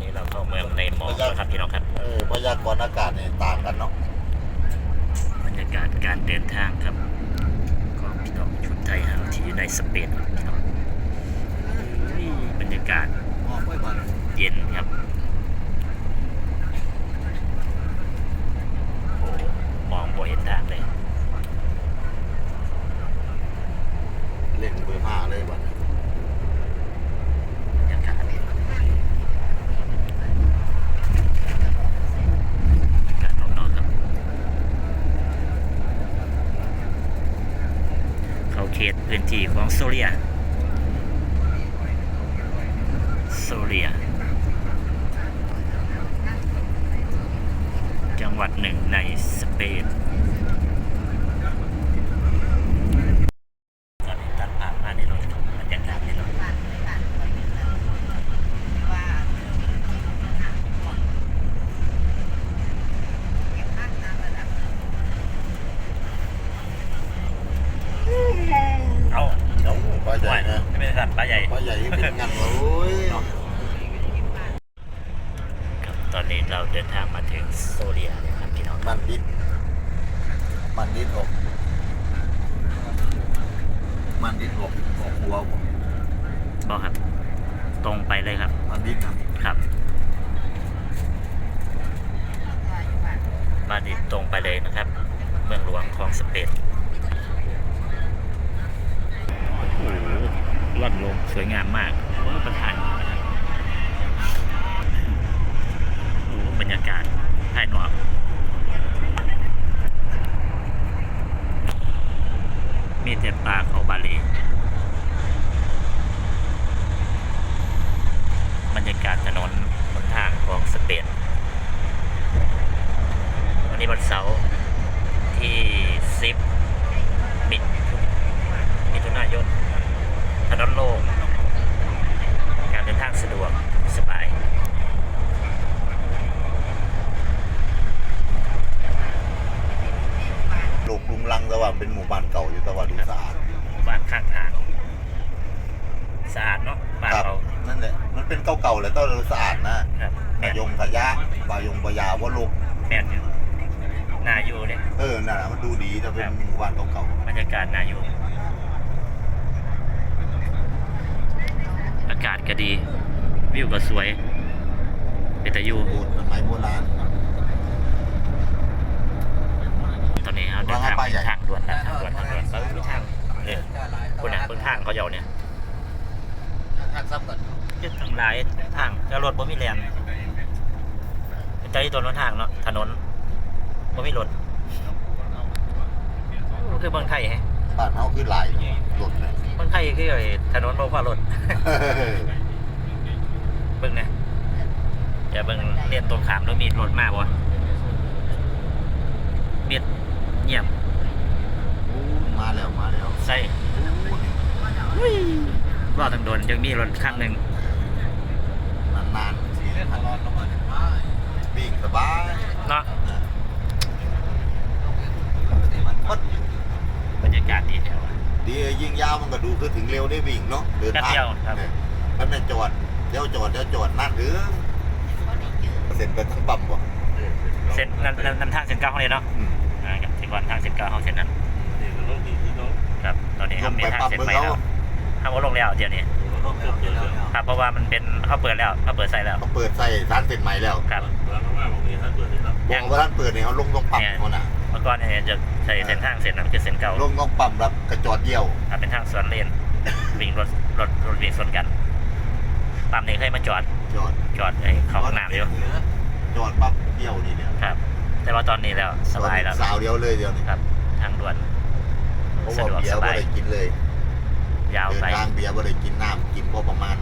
นี้เราเข้าเมืองในหมอกแล้วครับพี่น้องครับเออพยากรณ์อากาศเนี่ยต่างกันเนาะบรรยากาศการเดินทางครับของพี่น้องชุดไทยฮาวที่อยู่ในสเปนครับพี่น้องอุ้ยบรรยากาศเย็นครับโอ้มองบ่เห็นทางเลยเล่นเบอร์ห้าเลยวันนี้ บรรยากาศดีการนอกๆครับ เขตพื้นที่ของโซเลียโซเลีย จังหวัดหนึ่งในสเปนนี้ตัดภาพมาในรถครับบรรยากาศในรถ เอา เดี๋ยวปลาใหญ่ นะไม่เป็นสัตว์ปลาใหญ่ ปลาใหญ่เป็นงันโอ้ยครับตอนนี้เราเดินทางมาถึงโซเลียเลยครับพี่น้องมันดิบมันดิบออกมันดิบออกออกหัวผมบอกครับ ตรงไปเลยครับ มันดิบนะครับมาดิตรงไปเลยนะครับ เมืองหลวงของสเปนโอ้โห ล่อนลงสวยงามมากโอ้ประธานโอ้บรรยากาศภายนอกมีแต่ปลาเขาบาหลีบรรยากาศถนนหนทางของสเปนวันนี้วันเสาร์ที่ 10มิมิถุนายน ถนนโล่งการเดินทางสะดวกสบายลูกลุงลังแต่ว่าเป็นหมู่บ้านเก่าอยู่แต่ว่าดูสะอาดหมู่บ้านข้างทางสะอาดเนาะบ้านครับเรานั่นแหละมันเป็นเก่าๆเลยแต่ว่าสะอาดนะครับขแม่นยงขยะบายงบายาว่าลูกแม่นอยู่น่าอยู่เนี่ยเออน่ะมันดูดีถ้าเป็นครับหมู่บ้านเก่าบรรยากาศน่าอยู่ อากา ศก็ดี วิวก็สวย เป็นแต่อยู่ๆโบสถ์สมัยโบราณตอนนี้เราเดินทางว่าไงป้าใหญ่ทางด่วนนะทางด่วนทางด่วนเออทางเออคุณน่ะเบิ่งทางเขาเยาเนี่ยทางซ้ำกันยึดทางหลายทางแล้วรถบ่มีแลนเป็นใจที่ตัวรถทางเนาะถนนบ่มีรถโอ้คือเมืองไทยแฮะ บ้านเฮาคือหลายรถเลยเมืองไทยคือไอ้ถนนบ่พอรถเบิ่งนะอย่าเบิ่งเลียนตรงขามแล้วมีรถมาบ่เมียดเงียบมาแล้วมาแล้วใส่รอทางโดนยังมีรถคันหนึ่งนานๆทีวิ่งสบายเนาะมัน พดบรรยากาศดีแถวอะ ดียิ่งยาวมันก็ดูคือถึงเร็วได้วิ่งเนาะเดินทางแป๊บเดียวครับ เนี่ยมันไม่จอดเดี๋ยวจอดเดี๋ยวจอดนั่นหรือเสร็จกันทั้งปั๊มบ่เส้นนั้นนั้นนั้นทางเส้นเก้าเขาเลยเนาะอืมอ่าครับที่ก่อนทางเส้นเก้าเขาเส้นนั้นครับตอนนี้ลเขางมีไปทางปั๊มเส้นเมืองไปเขาแล้วทางว่าลงแล้วเดี๋ยวนี้ครับเพราะว่ามันเป็นเขาเปิดแล้วเขาเปิดใส่แล้วเขาเปิดใส่ร้านเสร็จใหม่แล้วครับ บอกว่าร้านเปิดเนี่ยเขาลงตรงปั๊มเขาน่ะ เมื่อก่อนเนี่ยจะใส่เส้นทางเส้นนั้นคือเส้นเก่าลงตรงปั๊มรับกระจอดเดียวถ้าเป็นทางสวนเลน วิ่งรถรถรถวิ่งสวนกันปั๊มนี้เคยมาจอดจอดจอดไอ้เข้าห้องน้ำอยู่จอดปั๊บเดียวนี่เนี่ยครับ แต่ว่าตอนนี้แล้วสบายแล้วสาวเดียวเลยเดียวนี่ครับทางด่วนเพราะสะว่าดวกเบียสร์บาไม่ยได้กินเลย ยาวเดินไปทางเบียร์ไม่ได้กินน้ำกินพอประมาณ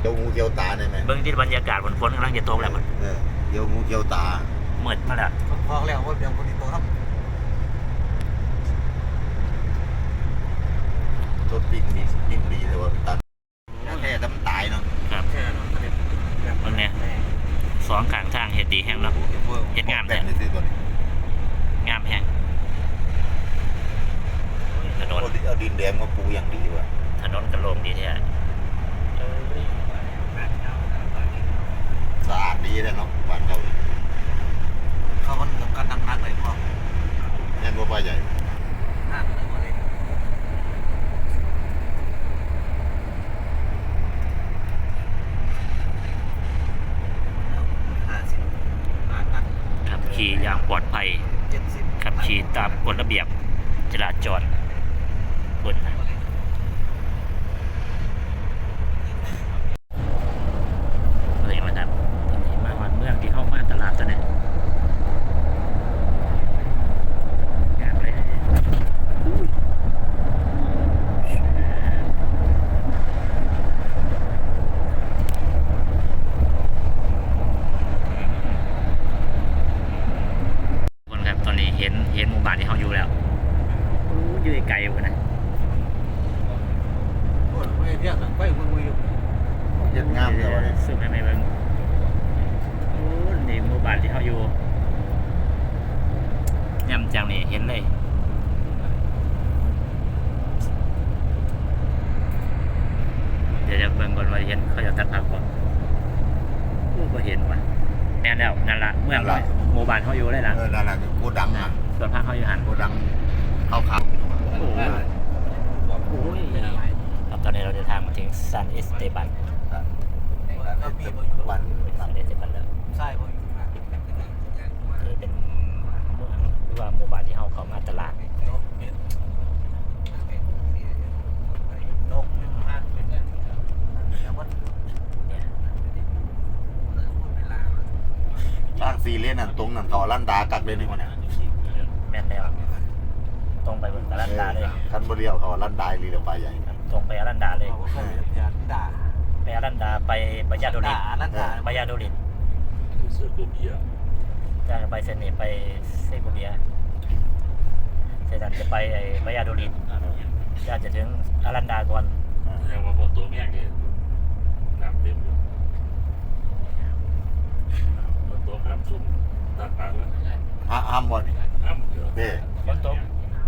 เดี๋ยวงูเกี่ยวตาได้ไหมเบื้องที่บรรยากาศฝนฝนกำลังจะตกแล้วมันเออเดี๋ยวงูเกี่ยวตา มืดมาแล้วพอแล้วว่าเดี๋ยวคนนี้ตัวครับรถวิ่งดีวิ่งดีแต่ว่าตัดแค่ต้มันตายเนาะครับมันเนี่ยสองข้างทางเห็ดดีแห้งเนาะเห็ดงามแห้งงามแห้งถนนเอาดินแดงมาปูอย่างดีว่ะถนนกระโลมดีแท้สะอาดดีเลยเนาะบ้านเรา พักเลพ่อแน่นว่าป้าใหญ่ห้าสิบห้าตันขับขี่อย่างปลอดภัยขับขี่ตามกฎระเบียบจราจรบน แน่แล้วนั่นละเมืองเลยหมู่บ้านเขาอยู่เลยล่ะเออนั่นแหละคือกูดังอะส่วนภาคเขาอยู่หันกูดังเข้าขาวโอ้โหโอ้ยครับตอนนี้เราเดินทางมาถึงซันเอสเตบันวันซันเอสเตบันแล้วใช่ผมอยู่นี่เป็นเมืองหรือว่าหมู่บ้านที่เขาเข้ามาตลาดนกเป็นนกเป็นห้างเป็นแล้วมัน เนี่ย ทางซีเลนนั่นตรงนั่นเขาลั่นดากักเลยนี่คนเนี้ยแม่นแล้วตรงไปบนอารันดาเลยคันบเรียวเขาลั่นดาลีเดียวไปใหญ่ตรงไปอารันดาเลยเขาก็เขาอยากด่าไปอารันดาไปบายาโดลิด่าดนั่นด่าบายาโดลิดจะไปเซนนี่ไปเซโกเบียเซนันจะไปไอ้บายาโดลิดจะจะถึงอารันดาก่อนยังมาบนตัวแม่งเนี่ยน้ำเต็มอยู่บน ตัวห้ามซุ่มตัดปากแล้วฮะห้ามบ่นี่ห้ามเดี๋ยวเด้ฝนตก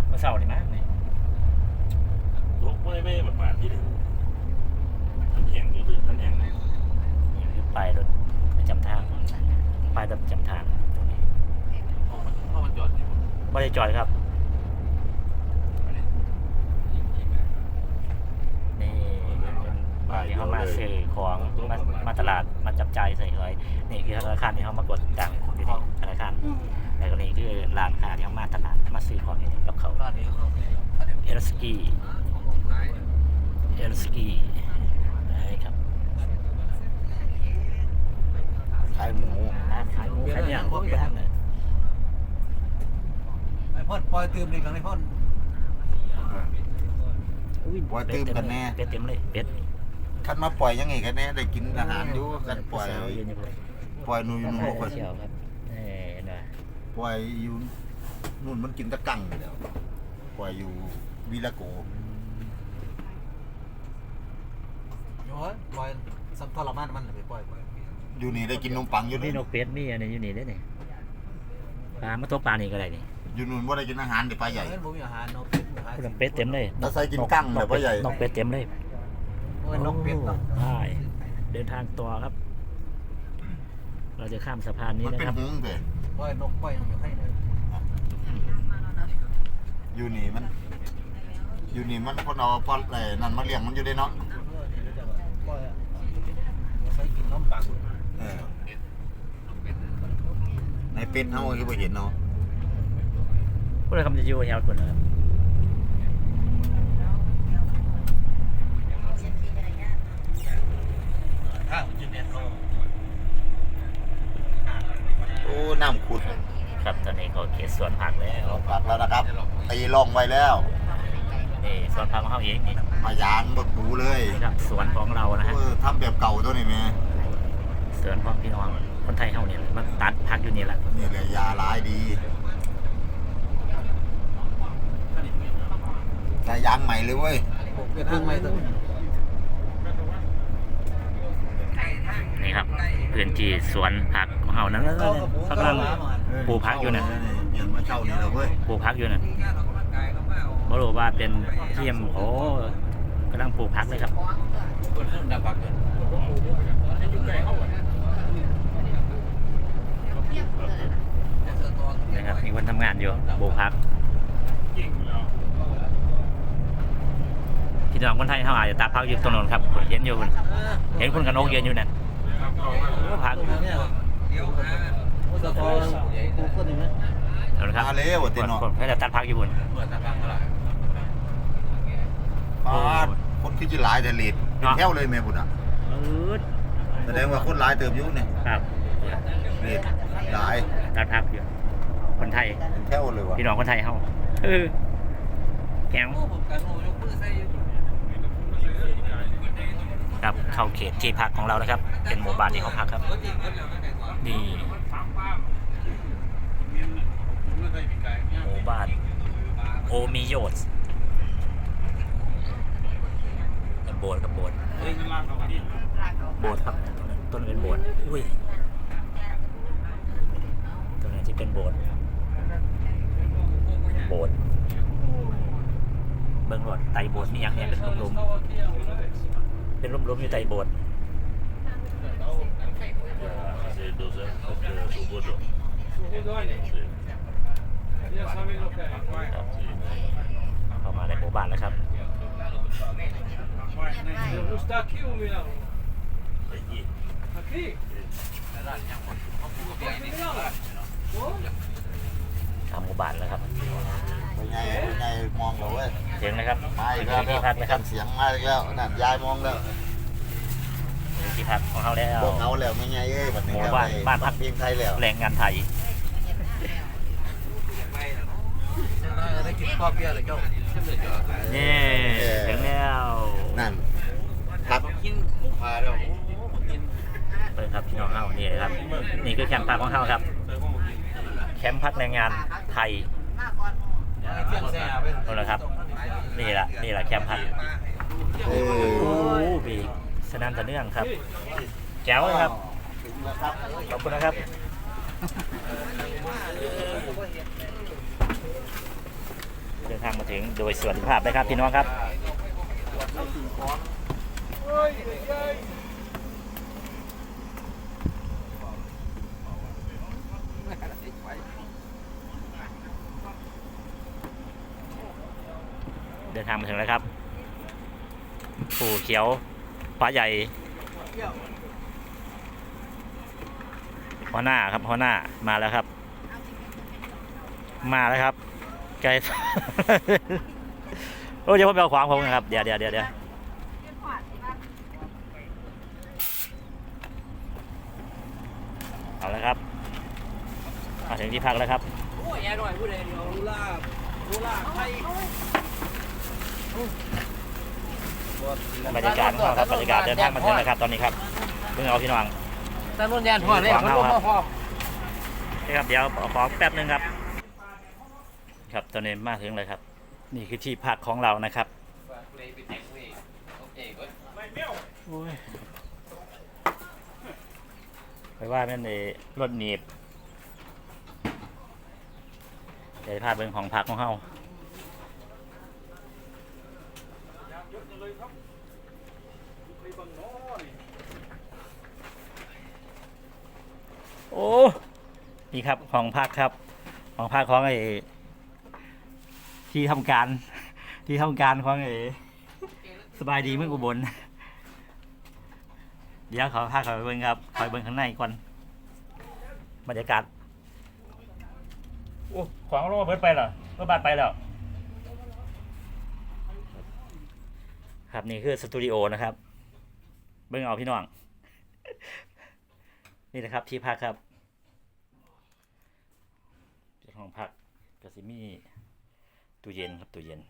เมื่อเช้านี่มั้งนี่ตกไม่ไม่แบบมาที่เดียวทันแห่งนี่คือทันแห่งนี่นี่คือป้ายรถประจำทางป้ายรถประจำทางตรงนี้พ่อมันเพราะมันจอดอยู่ไม่ได้จอดครับ นี่เป็นบ้านที่เขามาซื้อของมามาตลาดมาจับจ่ายใส่เลยนี่คือธนาคารที่เขามากดตังค์อยู่นี่ธนาคารแล้วก็นี่คือร้านค้าที่เขามาตลาดมาซื้อของอยู่นี่กับเขา บ้านนี้เขา เอลส กีเอลสกีนะครับขายหมูร้านขายหมูขายอย่างพวกอย่างเลยไอ้พ่นปล่อยตื่มเลยกันไอ้พ่นปล่อยตื้มกันแน่เป็ดเต็มเลยเป็ดคันมาปล่อยยังไงกันแน่ได้กินอาหารอยู่กันปล่อยเช้ายืนอยู่เลยปล่อยหนูอยู่นู่นคนเชียวครับเอ้นะปล่อยอยู่นู่นมันกินตะกั่งอยู่แล้วปล่อยอยู่ วิลาโกโอ้ยปล่อยสัมทรมานมันไปปล่อยปล่อยอยู่นี่ได้กินนมปังอยู่นี่นี่นกเป็ดนี่อันนี้อยู่นี่ได้นี่ปลามาตัวปลานี่ก็ได้นี่อยู่นู่นว่าได้กินอาหารเดี๋ยวปลาใหญ่เอ้ยผมมีอาหารนกเป็ดอาหารนกเป็ดเต็มเลยแต่ใส่กินกั้งเลยปลาใหญ่นกเป็ดเต็มเลยโอ้ยนกเป็ดเนาะใช่เดินทางต่อครับ เราจะข้ามสะพานนี้มันนะเป็นครับ หงส์เลยปล่อยนกปล่อยยังไม่ให้เลยอยู่นี่มัน อยู่นี่มันคนเอาปลาอะไรนั่นมาเลี้ยงมันอยู่ได้เนาะปล่อยใส่กินน้ำปังเออในเป็ดเฮาคือบ่เห็นเนาะพวกเราคำจะอยู่แถวคนนะครับข้าวจุดเด่นเขาโอ้น้ำขุดครับตอนนี้เขาเขตสวนผักแล้วปักแล้วนะครับตีล่องไว้แล้วนี่ สวนผักของเขาเองนี่มายางบักดูเลยนี่ครับสวนของเรานะฮะเออทำแบบเก่าตัวนี้แม่สวนของพี่น้องคนไทยเขาเนี่ยมาตัดผักอยู่นี่แหละนี่แหละยาหลายดีแต่ยางใหม่เลยเว้ยผมเป็นทางไม่ต้องนี่ครับพื้นที่สวนผักของเขานั้นเขากำลังปลูกพักอยู่น่ะเปลี่ยนมาเช่านี่แล้วเว้ยปลูกผักอยู่น่ะ บ่รู้ว่าเป็นเทียมโอ้กำลังปลูกผักเลยครับคนเริ่มดับปักเลยนะครับมีคนทำงานอยู่ปลูกผักยิ่งแล้วพี่น้องคนไทยเขาอาจจะตัดผักอยู่ตรงนั้นครับผมเห็นอยู่พุ่นเห็นคนกันโอกยืนอยู่นั่นโอ้ผักเนี่ย Ủa sao có cô phân này mấy? เอาละครับมาแล้วคตินเนาะคนให้เราตัดพักอยู่บน ปาดคนคือจะหลายแต่เลดเป็นแถวเลยแม่บุญอะเออแสดงว่าคนหลายเติบอยู่เนี่ยครับเลดหลายตัดพักอยู่คนไทย เป็นแถวเลยว่ะพี่น้องคนไทยเฮาเออแก้ว Ô, một cái hồ nhúc bữa say. ครับเข้าเขตที่พักของเรานะครับ เป็นหมู่บ้านที่เขาพักครับ Có tiền hơn là cái này quả. นี่หมู่บ้านโอมิโยสเป็น โบสถ์กับโบสถ์เฮ้ยโบสถ์ครับต้นเป็นโบสถ์อุ้ยต้นนี้ที่เป็นโบสถ์โบสถ์เบิ่งรถไต่โบสถ์มีอย่างเนี้ยเป็นลมๆเป็นลมๆอยู่ไต่โบสถ์เข้ามาในหมู่บ้านแล้วครับ không có tiền đi. ทำหมู่บ้านแล้วครับเป็นไงเป็นไงมองเราเว้ยถึงนะครับมาอีกถึแล้วงที่พักนะครับเสียงมาอีกแล้วนั่นยายมองแล้วถึงที่พักของเขาแล้วบอกเอาแล้วไม่ไงเอ้ยบัดนี้หมู่ก็บ้านไปบ้านพักเพียงไทยแล้วแรงงานไทย Xem ra ở đây kịp copy là cho. Xem được chưa? นี่ถึงแล้ว นั่นพัก Nhìn cũng phá đâu. Nhìn เปิดครับพี่น้องเฮานี่ครับ นี่คือแคมป์พักของเขาครับ แคมป์พักแรงงานไทยนั่นแหละครับ นี่แหละนี่แหละแคมป์พักโอ้อบีสนามตะเนื่องครับ แจ๋วครับถึงแล้วครับ ขอบคุณนะครับเดินทางมาถึงโดยสวัสดิภาพนะครับพี่น้องครับ เดินทางมาถึงแล้วครับปู่เขียวป้าใหญ่หัวหน้าครับหัวหน้ามาแล้วครับ มาแล้วครับไกลโอ้ยเดี๋ยวผมไปเอาขวางผมนะครับ เดี๋ยวเดี๋ยวเดี๋ยวเดี๋ยวเอาแล้วครับ มาถึงที่พักแล้วครับ Ôi, em nói vui này điều là vô là hay. บรรยากาศของเราครับบรรยากาศเดินทางมาถึงแล้วครับตอนนี้ครับเพิ่งเอาพี่น้อง Ta luôn đèn hỏi này, Quảng nó Hào luôn hả? ho ho. นี่ครับเดี๋ยวขอแป๊บนึงครับ ครับตอนนี้มาถึงเลยครับ นี่คือที่พักของเรานะครับไปว่าแม่นในรถหนีบ เดี๋ยวพาเบิ่งของพักของเฮาโอ้นี่ครับของพักครับ ของพักของไอ้ที่ทำการ ที่ทำการของไอ้สบายดีเมื่ออุบลเดี๋ยวขอพาเขาไปเบิ้งครับขอไปเบิ้งข้างในก่อนบรรยากาศ ของลงมาเบิดไปเหรอเบิดบาดไปแล้ว ครับนี่คือสตูดิโอนะครับ เบิ้งเอาพี่น้อง นี่นะครับที่พักครับเป็นห้องพักก็สิมีตู้เย็นครับตู้เย็น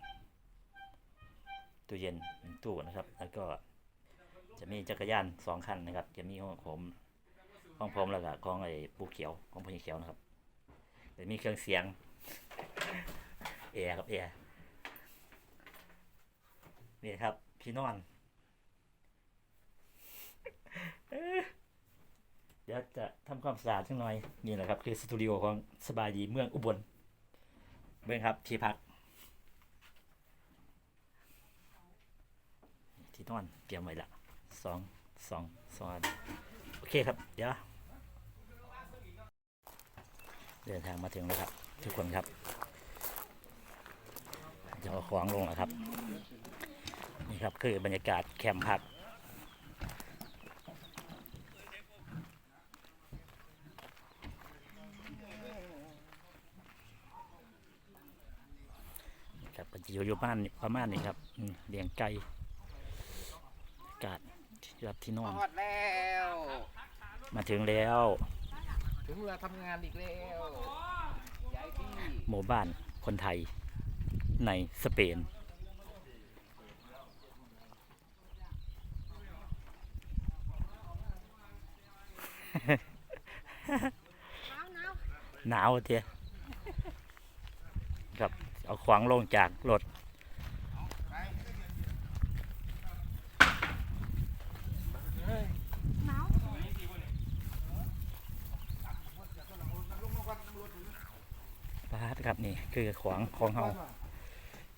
ตู้เย็นตู้นะครับ แล้วก็จะมีจักรยานสองคันนะครับ จะมีของผมของผมแล้วก็ของไอ้ปูเขียวของพี่เขียวนะครับจะมีเครื่องเสียง แอร์ครับแอร์นี่ครับพี่นอน เดี๋ยวจะทำความสะอาดสักหน่อย นี่แหละครับ คือสตูดิโอของสบายดีเมืองอุบลเบิ่งครับ ที่พัก ที่นอนเตรียมไว้ละสองสองสองโอเคครับ เดี๋ยว เดินทางมาถึงแล้วครับ ทุกคนครับ จะเอาของลงนะครับ นี่ครับคือบรรยากาศแคมป์พักครับปัจจุบันอยู่บ้านประมาณนี้ครับเลี้ยงไก่อากาศรับที่นอนมาแล้ว มาถึงแล้ว ถึงเวลาทำงานอีกแล้วหมู่บ้านคนไทย ในสเปน หนาวเทียครับ เอาขวางลงจากรถปาดครับนี่ คือขวางของเฮา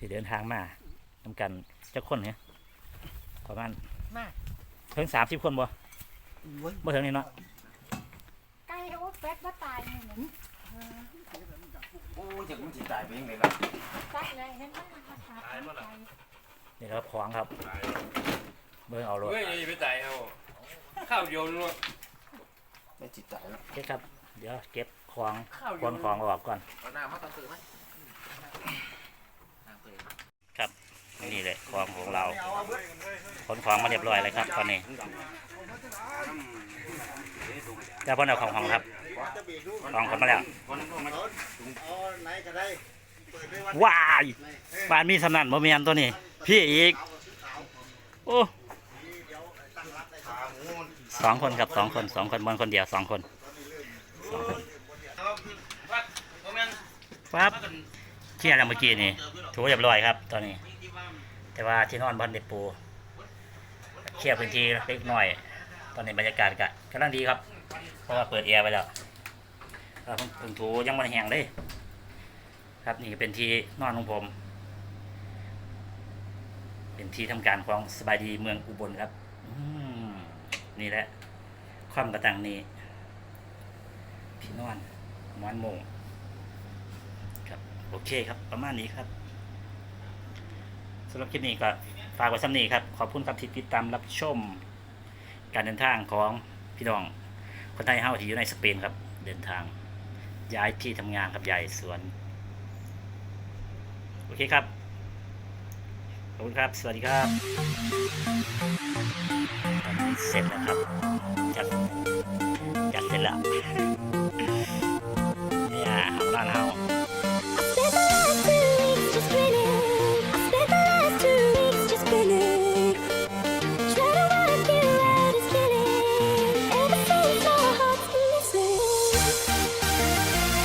ที่เดินทางมาทำกันจะคนเนี่ยประมาณมาถึงสามสิบคนบ่บ่ถึงนี่เนาะไก่โอ๊ตเป็ดว่าตายนี่เหมือนโอ้ยจะมันจิตายไปยังไงล่ะไก่เลยเห็นมันมันมาขาดไก่นี่ครับขวางครับ เบิ่งเอารถเฮ้ยอย่าไปตายเอาข้าวเดียวนู่นไม่จิตตายแล้วโอเคครับ เดี๋ยวเก็บของคนของออกก่อนเอาหน้ามาตัดตื่นไหมน้ำเตย ครับ ของของเราขนของมาเรียบร้อยเลยครับ ตอนนี้เดี๋ยวพ่นเอาของของครับของคนมาแล้วว้ายบ้านมีสำนันบ่มีอันตัวนี้ พี่อีก โอ้สองคนครับสองคนสองคนบนคนเดียวสองคนสองคนปั๊บเที่ยแล้วเมื่อกี้นี่ถูเรียบร้อยครับ ตอนนี้ แต่ว่าที่นอนบอลเด็ปูเคลียร์พื้นที่เล็กน้อย ตอนนี้บรรยากาศกะกำลังดีครับ เพราะว่าเปิดแอร์ไปแล้วเราเพิ่งถูยังมันแห้งเลย ครับนี่เป็นที่นอนของผม เป็นที่ทำการของสบายดีเมืองอุบลครับอืมนี่แหละ ความกระตังนี้พี่นอนมอนโมงครับ โอเคครับ ประมาณนี้ครับ สำหรับคลิปนี้ก็ฝากไว้ซ้ำนี้ครับ ขอบคุณครับที่ติดตามรับชม การเดินทางของพี่น้อง คนไทยเฮาที่อยู่ในสเปนครับ เดินทาง ย้ายที่ทำงานครับย้ายสวน โอเคครับ ขอบคุณครับ สวัสดีครับตอนนี้เสร็จแล้วครับจัดจัดเสร็จแล้ว